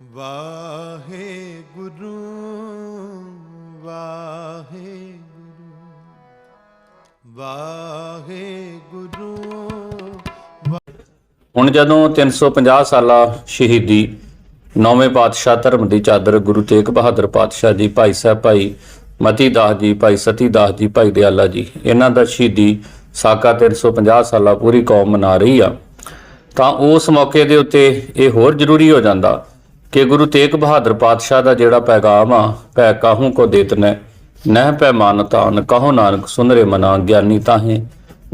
ਵਾਹਿਗੁਰੂ ਵਾਹਿਗੁਰੂ ਵਾਹਿਗੁਰੂ, ਹੁਣ ਜਦੋਂ 350 ਸਾਲਾ ਸ਼ਹੀਦੀ ਨੌਵੇਂ ਪਾਤਸ਼ਾਹ ਧਰਮ ਦੀ ਚਾਦਰ ਗੁਰੂ ਤੇਗ ਬਹਾਦਰ ਪਾਤਸ਼ਾਹ ਜੀ, ਭਾਈ ਸਾਹਿਬ ਭਾਈ ਮਤੀ ਦਾਸ ਜੀ, ਭਾਈ ਸਤੀ ਦਾਸ ਜੀ, ਭਾਈ ਦਿਆਲਾ ਜੀ, ਇਹਨਾਂ ਦਾ ਸ਼ਹੀਦੀ ਸਾਕਾ 350 ਸਾਲਾ ਪੂਰੀ ਕੌਮ ਮਨਾ ਰਹੀ ਆ। ਤਾਂ ਉਸ ਮੌਕੇ ਦੇ ਉੱਤੇ ਇਹ ਹੋਰ ਜ਼ਰੂਰੀ ਹੋ ਜਾਂਦਾ ਕਿ ਗੁਰੂ ਤੇਗ ਬਹਾਦਰ ਪਾਤਸ਼ਾਹ ਦਾ ਜਿਹੜਾ ਪੈਗਾਮ ਆ, ਭੈ ਕਾਹੂ ਕੋ ਦੇਤਨੈ ਨਹਿ? ਪੈ ਮਾਨਤਾਨ ਕਹੋ ਨਾਨਕ ਸੁਨਰੇ ਮਨਾ, ਗਿਆਨੀ ਤਾਹੇ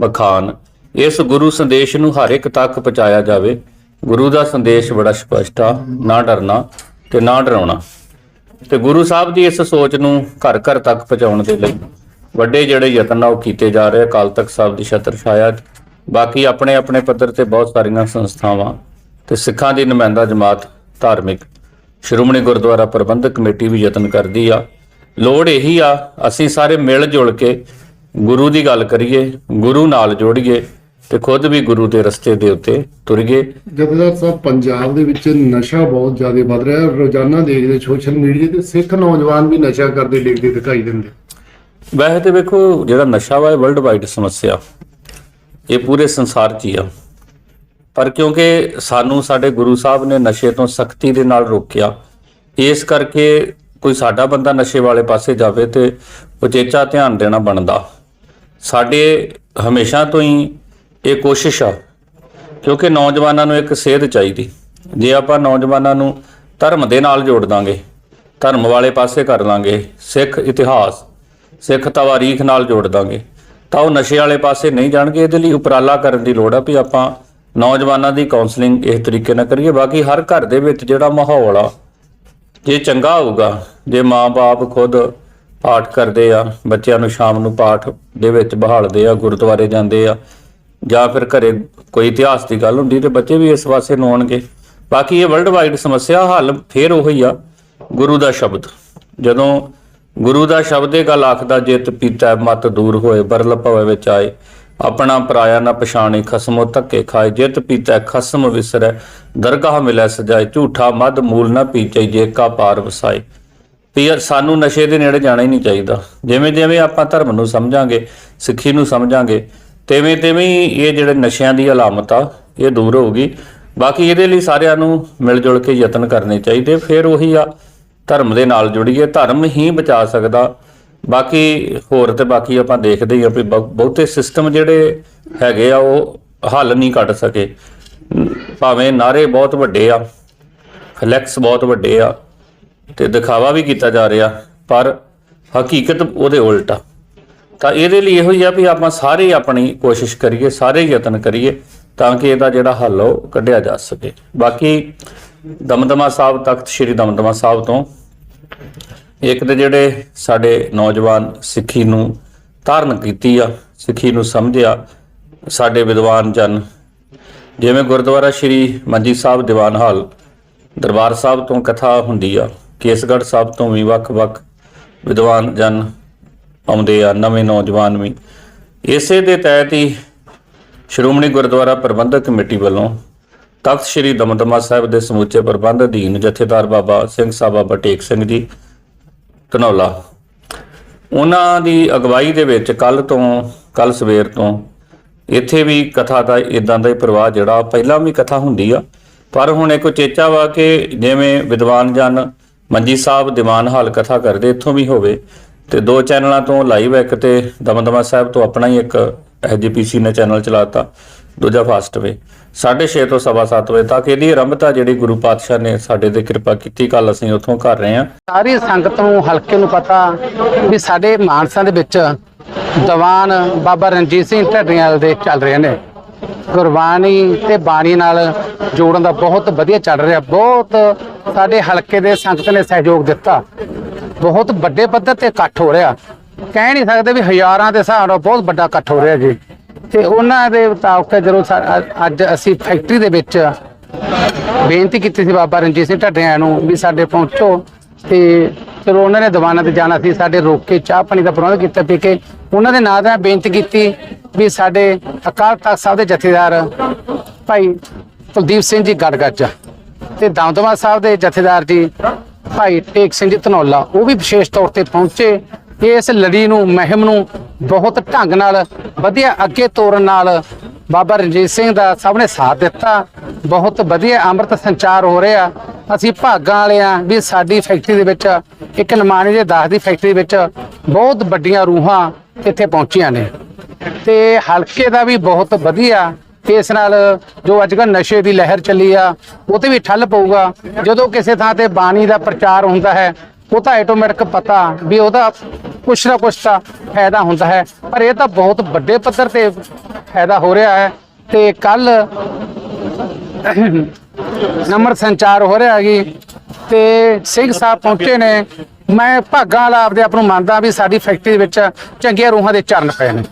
ਬਖਾਨ। ਇਸ ਗੁਰੂ ਸੰਦੇਸ਼ ਨੂੰ ਹਰ ਇੱਕ ਤੱਕ ਪਹੁੰਚਾਇਆ ਜਾਵੇ। ਗੁਰੂ ਦਾ ਸੰਦੇਸ਼ ਬੜਾ ਸਪਸ਼ਟ ਆ, ਨਾ ਡਰਨਾ ਤੇ ਨਾ ਡਰਾਉਣਾ। ਤੇ ਗੁਰੂ ਸਾਹਿਬ ਦੀ ਇਸ ਸੋਚ ਨੂੰ ਘਰ ਘਰ ਤੱਕ ਪਹੁੰਚਾਉਣ ਦੇ ਲਈ ਵੱਡੇ ਜਿਹੜੇ ਯਤਨ ਆ, ਉਹ ਕੀਤੇ ਜਾ ਰਹੇ ਅਕਾਲ ਤਖਤ ਸਾਹਿਬ ਦੀ ਛਤਰ ਛਾਇਆ ਬਾਕੀ ਆਪਣੇ ਆਪਣੇ ਪੱਧਰ ਤੇ ਬਹੁਤ ਸਾਰੀਆਂ ਸੰਸਥਾਵਾਂ ਤੇ ਸਿੱਖਾਂ ਦੀ ਨੁਮਾਇੰਦਾ ਜਮਾਤ ਧਾਰਮਿਕ। ਸ਼੍ਰੋਮਣੀ ਗੁਰਦੁਆਰਾ ਪ੍ਰਬੰਧਕ ਕਮੇਟੀ ਵੀ ਯਤਨ ਕਰਦੀ ਆ। ਲੋੜ ਇਹੀ ਆ ਅਸੀਂ ਸਾਰੇ ਮਿਲ ਜੁਲ ਕੇ ਗੁਰੂ ਦੀ ਗੱਲ ਕਰੀਏ ਗੁਰੂ ਨਾਲ ਜੋੜੀਏ ਤੇ ਖੁਦ ਵੀ ਗੁਰੂ ਦੇ ਰਸਤੇ ਦੇ ਉੱਤੇ ਤੁਰੀਏ। ਜਥੇਦਾਰ ਸਾਹਿਬ ਪੰਜਾਬ ਦੇ ਵਿੱਚ ਨਸ਼ਾ ਬਹੁਤ ਜ਼ਿਆਦਾ ਵੱਧ ਰਿਹਾ। ਰੋਜ਼ਾਨਾ ਦੇਖਦੇ ਸੋਸ਼ਲ ਮੀਡੀਆ ਤੇ ਸਿੱਖ ਨੌਜਵਾਨ ਵੀ ਨਸ਼ਾ ਕਰਦੇ ਡਿੱਗਦੇ ਦਿਖਾਈ ਦਿੰਦੇ। ਵੈਸੇ ਤੇ ਵੇਖੋ ਜਿਹੜਾ ਨਸ਼ਾ ਵਾ ਇਹ ਵਰਲਡ ਵਾਈਡ ਸਮੱਸਿਆ। ਇਹ ਪੂਰੇ ਸੰਸਾਰ 'ਚ ਹੀ ਆ। ਪਰ ਕਿਉਂਕਿ ਸਾਨੂੰ ਸਾਡੇ ਗੁਰੂ ਸਾਹਿਬ ਨੇ ਨਸ਼ੇ ਤੋਂ ਸਖਤੀ ਦੇ ਨਾਲ ਰੋਕਿਆ, ਇਸ ਕਰਕੇ ਕੋਈ ਸਾਡਾ ਬੰਦਾ ਨਸ਼ੇ ਵਾਲੇ ਪਾਸੇ ਜਾਵੇ ਤੇ ਉਚੇਚਾ ਧਿਆਨ ਦੇਣਾ ਬਣਦਾ। ਸਾਡੇ ਹਮੇਸ਼ਾ ਤੋਂ ਹੀ ਇਹ ਕੋਸ਼ਿਸ਼ ਆ, ਕਿਉਂਕਿ ਨੌਜਵਾਨਾਂ ਨੂੰ ਇੱਕ ਸੇਧ ਚਾਹੀਦੀ। ਜੇ ਆਪਾਂ ਨੌਜਵਾਨਾਂ ਨੂੰ ਧਰਮ ਦੇ ਨਾਲ ਜੋੜ ਦਾਂਗੇ, ਧਰਮ ਵਾਲੇ ਪਾਸੇ ਕਰ ਦਾਂਗੇ ਸਿੱਖ ਇਤਿਹਾਸ, ਸਿੱਖ ਤਵਾਰੀਖ ਨਾਲ ਜੋੜ ਦਾਂਗੇ, ਤਾਂ ਉਹ ਨਸ਼ੇ ਵਾਲੇ ਪਾਸੇ ਨਹੀਂ ਜਾਣਗੇ, ਇਹਦੇ ਲਈ ਉਪਰਾਲਾ ਕਰਨ ਦੀ ਲੋੜ ਆ ਵੀ ਆਪਾਂ ਨੌਜਵਾਨਾਂ ਦੀ ਕਾਉਂਸਲਿੰਗ ਇਸ ਤਰੀਕੇ ਨਾਲ ਕਰੀਏ, ਬਾਕੀ ਹਰ ਘਰ ਦੇ ਵਿੱਚ ਜਿਹੜਾ ਮਾਹੌਲ ਆ, ਜੇ ਚੰਗਾ ਹੋਊਗਾ, ਜੇ ਮਾਪੇ ਖੁਦ ਪਾਠ ਕਰਦੇ ਆ, ਬੱਚਿਆਂ ਨੂੰ ਸ਼ਾਮ ਨੂੰ ਪਾਠ ਦੇ ਵਿੱਚ ਬਹਾਲਦੇ ਆ, ਗੁਰਦੁਆਰੇ ਜਾਂਦੇ ਆ, ਜਾਂ ਫਿਰ ਘਰੇ ਕੋਈ ਇਤਿਹਾਸ ਦੀ ਗੱਲ ਹੁੰਦੀ ਤੇ ਬੱਚੇ ਵੀ ਇਸ ਪਾਸੇ ਨੂੰ ਆਉਣਗੇ। ਬਾਕੀ ਇਹ ਵਰਲਡ ਵਾਈਡ ਸਮੱਸਿਆ ਹੱਲ ਫੇਰ ਉਹੀ ਆ, ਗੁਰੂ ਦਾ ਸ਼ਬਦ। ਜਦੋਂ ਗੁਰੂ ਦਾ ਸ਼ਬਦ ਇਹ ਗੱਲ ਆਖਦਾ, ਜਿਤ ਪੀਤਾ ਮਤ ਦੂਰ ਹੋਏ, ਬਰਲ ਭਵੇ ਵਿੱਚ ਆਏ ਆਪਣਾ ਪਰਾਇਆ ਨਾ ਪਛਾਣੇ, ਖਸਮੋ ਧੱਕੇ ਖਾਏ, ਜਿਤ ਪੀਤਾ, ਖਸਮ ਵਿਸਰੈ, ਦਰਗਾਹ ਮਿਲੈ ਸਜਾਏ, ਝੂਠਾ ਮਦ ਮੂਲ ਨਾ ਪੀਚੈ, ਜੇ ਕਾ ਪਾਰ ਵਸਾਏ। ਵੀ ਸਾਨੂੰ ਨਸ਼ੇ ਦੇ ਨੇੜੇ ਜਾਣਾ ਹੀ ਨਹੀਂ ਚਾਹੀਦਾ। ਜਿਵੇਂ ਜਿਵੇਂ ਆਪਾਂ ਧਰਮ ਨੂੰ ਸਮਝਾਂਗੇ, ਸਿੱਖੀ ਨੂੰ ਸਮਝਾਂਗੇ, ਤੇਵੇਂ ਤੇਵੇਂ ਇਹ ਜਿਹੜੇ ਨਸ਼ਿਆਂ ਦੀ ਅਲਾਮਤ ਆ, ਇਹ ਦੂਰ ਹੋਊਗੀ। ਬਾਕੀ ਇਹਦੇ ਲਈ ਸਾਰਿਆਂ ਨੂੰ ਮਿਲ ਜੁਲ ਕੇ ਯਤਨ ਕਰਨੇ ਚਾਹੀਦੇ। ਫਿਰ ਉਹੀ ਆ, ਧਰਮ ਦੇ ਨਾਲ ਜੁੜੀਏ। ਧਰਮ ਹੀ ਬਚਾ ਸਕਦਾ। ਬਾਕੀ ਹੋਰ ਤੇ ਬਾਕੀ ਆਪਾਂ ਦੇਖਦੇ ਹੀ ਆ ਵੀ ਬਹੁ- ਬਹੁਤੇ ਸਿਸਟਮ ਜਿਹੜੇ ਹੈਗੇ ਆ, ਉਹ ਹੱਲ ਨਹੀਂ ਕੱਢ ਸਕੇ। ਭਾਵੇਂ ਨਾਰੇ ਬਹੁਤ ਵੱਡੇ ਆ ਫਲੈਕਸ ਬਹੁਤ ਵੱਡੇ ਆ, ਤੇ ਦਿਖਾਵਾ ਵੀ ਕੀਤਾ ਜਾ ਰਿਹਾ, ਪਰ ਹਕੀਕਤ ਉਹਦੇ ਉਲਟ ਆ। ਤਾਂ ਇਹਦੇ ਲਈ ਇਹੋ ਹੀ ਆ ਵੀ ਆਪਾਂ ਸਾਰੇ ਆਪਣੀ ਕੋਸ਼ਿਸ਼ ਕਰੀਏ, ਸਾਰੇ ਯਤਨ ਕਰੀਏ, ਤਾਂ ਕਿ ਇਹਦਾ ਜਿਹੜਾ ਹੱਲ ਆ, ਉਹ ਕੱਢਿਆ ਜਾ ਸਕੇ। ਬਾਕੀ ਦਮਦਮਾ ਸਾਹਿਬ ਤਖਤ, ਸ੍ਰੀ ਦਮਦਮਾ ਸਾਹਿਬ ਤੋਂ ਇੱਕ ਤੇ ਜਿਹੜੇ ਸਾਡੇ ਨੌਜਵਾਨ ਸਿੱਖੀ ਨੂੰ ਧਾਰਨ ਕੀਤੀ ਆ, ਸਿੱਖੀ ਨੂੰ ਸਮਝਿਆ, ਸਾਡੇ ਵਿਦਵਾਨ ਜਨ, ਜਿਵੇਂ ਗੁਰਦੁਆਰਾ ਸ੍ਰੀ ਮੰਜੀ ਸਾਹਿਬ ਦੀਵਾਨ ਹਾਲ, ਦਰਬਾਰ ਸਾਹਿਬ ਤੋਂ ਕਥਾ ਹੁੰਦੀ ਆ, ਕੇਸਗੜ੍ਹ ਸਾਹਿਬ ਤੋਂ ਵੀ ਵੱਖ-ਵੱਖ ਵਿਦਵਾਨ ਜਨ ਆਉਂਦੇ ਆ, ਨਵੇਂ ਨੌਜਵਾਨ ਵੀ। ਇਸੇ ਦੇ ਤਹਿਤ ਹੀ ਸ਼੍ਰੋਮਣੀ ਗੁਰਦੁਆਰਾ ਪ੍ਰਬੰਧਕ ਕਮੇਟੀ ਵੱਲੋਂ ਤਖਤ ਸ੍ਰੀ ਦਮਦਮਾ ਸਾਹਿਬ ਦੇ ਸਮੁੱਚੇ ਪ੍ਰਬੰਧ ਅਧੀਨ ਜਥੇਦਾਰ ਬਾਬਾ ਸਿੰਘ ਸਾਹਿਬ ਬਾਬਾ ਟੇਕ ਸਿੰਘ ਜੀ ਧਨੌਲਾ ਉਹਨਾਂ ਦੀ ਅਗਵਾਈ ਦੇ ਵਿੱਚ ਕੱਲ ਤੋਂ ਕੱਲ ਸਵੇਰ ਤੋਂ ਇੱਥੇ ਵੀ ਕਥਾ ਦਾ ਇਦਾਂ ਦਾ ਹੀ ਪ੍ਰਵਾਹ ਜਿਹੜਾ, ਪਹਿਲਾਂ ਵੀ ਕਥਾ ਹੁੰਦੀ ਆ। ਪਰ ਹੁਣ ਇੱਕ ਉਚੇਚਾ ਵਾ ਕਿ ਜਿਵੇਂ ਵਿਦਵਾਨ ਜਨ ਮੰਜੀ ਸਾਹਿਬ ਦੀਵਾਨ ਹਾਲ ਕਥਾ ਕਰਦੇ, ਇੱਥੋਂ ਵੀ ਹੋਵੇ। ਤੇ ਦੋ ਚੈਨਲਾਂ ਤੋਂ ਲਾਈਵ ਇੱਕ ਤੇ ਦਮਦਮਾ ਸਾਹਿਬ ਤੋਂ ਆਪਣਾ ਹੀ ਇੱਕ ਐਜੀਪੀਸੀ ਨੇ ਚੈਨਲ ਚਲਾਤਾ। ਦੂਜਾ ਫਾਸਟ ਵੇ। 6:30 ਤੋਂ 7:30 ਵਜੇ ਤੱਕ ਇਹਦੀ ਆਰੰਭਤਾ ਜਿਹੜੀ ਗੁਰੂ ਪਾਤਸ਼ਾਹ ਨੇ ਸਾਡੇ ਤੇ ਕਿਰਪਾ ਕੀਤੀ ਕੱਲ ਅਸੀਂ ਉੱਥੋਂ ਕਰ ਰਹੇ ਹਾਂ। ਸਾਰੀ ਸੰਗਤ ਨੂੰ ਹਲਕੇ ਨੂੰ ਪਤਾ ਵੀ ਸਾਡੇ ਮਾਨਸਾ ਦੇ ਵਿੱਚ ਦੀਵਾਨ ਬਾਬਾ ਰਣਜੀਤ ਸਿੰਘ ਢੱਡਰੀਆਂ ਦੇ ਚੱਲ ਰਹੇ ਨੇ। ਗੁਰਬਾਣੀ ਤੇ ਬਾਣੀ ਨਾਲ ਜੋੜਨ ਦਾ ਬਹੁਤ ਵਧੀਆ ਚੱਲ ਰਿਹਾ। ਬਹੁਤ ਸਾਡੇ ਹਲਕੇ ਦੇ ਸੰਗਤ ਨੇ ਸਹਿਯੋਗ ਦਿੱਤਾ। ਬਹੁਤ ਵੱਡੇ ਪੱਧਰ ਤੇ ਇਕੱਠ ਹੋ ਰਿਹਾ। ਕਹਿ ਨਹੀਂ ਸਕਦੇ ਵੀ ਹਜ਼ਾਰਾਂ ਦੇ ਹਿਸਾਬ ਨਾਲ ਬਹੁਤ ਵੱਡਾ ਇਕੱਠ ਹੋ ਰਿਹਾ ਜੀ। ਤੇ ਉਹਨਾਂ ਦੇ ਮੁਤਾਬਕ ਜਦੋਂ ਸਾ- ਅੱਜ ਅਸੀਂ ਫੈਕਟਰੀ ਦੇ ਵਿੱਚ ਬੇਨਤੀ ਕੀਤੀ ਸੀ ਬਾਬਾ ਰਣਜੀਤ ਸਿੰਘ ਢੱਡਿਆਂ ਨੂੰ ਵੀ ਸਾਡੇ ਪਹੁੰਚੋ ਤੇ ਚਲੋ ਉਹਨਾਂ ਨੇ ਦੀਵਾਨਾਂ ਤੇ ਜਾਣਾ ਸੀ, ਸਾਡੇ ਰੋਕ ਕੇ ਚਾਹ ਪਾਣੀ ਦਾ ਪ੍ਰਬੰਧ ਕੀਤਾ ਪੀ ਕੇ। ਉਹਨਾਂ ਦੇ ਨਾਂ ਦਾ ਬੇਨਤੀ ਕੀਤੀ ਵੀ ਸਾਡੇ ਅਕਾਲ ਤਖਤ ਸਾਹਿਬ ਦੇ ਜਥੇਦਾਰ ਭਾਈ ਕੁਲਦੀਪ ਸਿੰਘ ਜੀ ਗੜਗੱਜ ਤੇ ਦਮਦਮਾ ਸਾਹਿਬ ਦੇ ਜਥੇਦਾਰ ਜੀ ਭਾਈ ਟੇਕ ਸਿੰਘ ਜੀ ਧਨੌਲਾ, ਉਹ ਵੀ ਵਿਸ਼ੇਸ਼ ਤੌਰ ਤੇ ਪਹੁੰਚੇ ਇਸ ਲੜੀ ਨੂੰ, ਮਹਿਮ ਨੂੰ ਬਹੁਤ ਢੰਗ ਨਾਲ, ਵਧੀਆ ਅੱਗੇ ਤੋਰਨ ਨਾਲ ਬਾਬਾ ਰਣਜੀਤ ਸਿੰਘ ਦਾ ਸਭ ਨੇ ਸਾਥ ਦਿੱਤਾ। ਬਹੁਤ ਵਧੀਆ ਅੰਮ੍ਰਿਤ ਸੰਚਾਰ ਹੋ ਰਿਹਾ। ਅਸੀਂ ਭਾਗਾਂ ਵਾਲੇ ਆ ਵੀ ਸਾਡੀ ਫੈਕਟਰੀ ਦੇ ਵਿੱਚ, ਇੱਕ ਨਮਾਨੀ ਦੇ ਦਾਸ ਦੀ ਫੈਕਟਰੀ ਵਿੱਚ ਬਹੁਤ ਵੱਡੀਆਂ ਰੂਹਾਂ ਇੱਥੇ ਪਹੁੰਚੀਆਂ ਨੇ। ਤੇ ਹਲਕੇ ਦਾ ਵੀ ਬਹੁਤ ਵਧੀਆ। ਇਸ ਨਾਲ ਜੋ ਅੱਜ ਕੱਲ੍ਹ ਨਸ਼ੇ ਦੀ ਲਹਿਰ ਚੱਲੀ ਆ, ਉਹ ਤੇ ਵੀ ਠੱਲ ਪਊਗਾ। ਜਦੋਂ ਕਿਸੇ ਥਾਂ ਤੇ ਬਾਣੀ ਦਾ ਪ੍ਰਚਾਰ ਹੁੰਦਾ ਹੈ ਉਹ ਤਾਂ ਆਟੋਮੈਟਿਕ ਪਤਾ ਵੀ ਉਹਦਾ ਕੁਛ ਨਾ ਕੁਛ ਤਾਂ ਫਾਇਦਾ ਹੁੰਦਾ ਹੈ। ਪਰ ਇਹ ਤਾਂ ਬਹੁਤ ਵੱਡੇ ਪੱਧਰ ਤੇ ਫਾਇਦਾ ਹੋ ਰਿਹਾ ਹੈ ਤੇ ਕੱਲ ਨੰਬਰ ਸੰਚਾਰ ਹੋ ਰਿਹਾ ਹੈਗੀ ਤੇ ਸਿੰਘ ਸਾਹਿਬ ਪਹੁੰਚੇ ਨੇ। ਮੈਂ ਭਾਗਾਂ ਵਾਲਾ ਆਪਦੇ ਆਪ ਨੂੰ ਮੰਨਦਾ ਵੀ ਸਾਡੀ ਫੈਕਟਰੀ ਦੇ ਵਿੱਚ ਚੰਗੀਆਂ ਰੂਹਾਂ ਦੇ ਚਰਨ ਪਏ ਨੇ।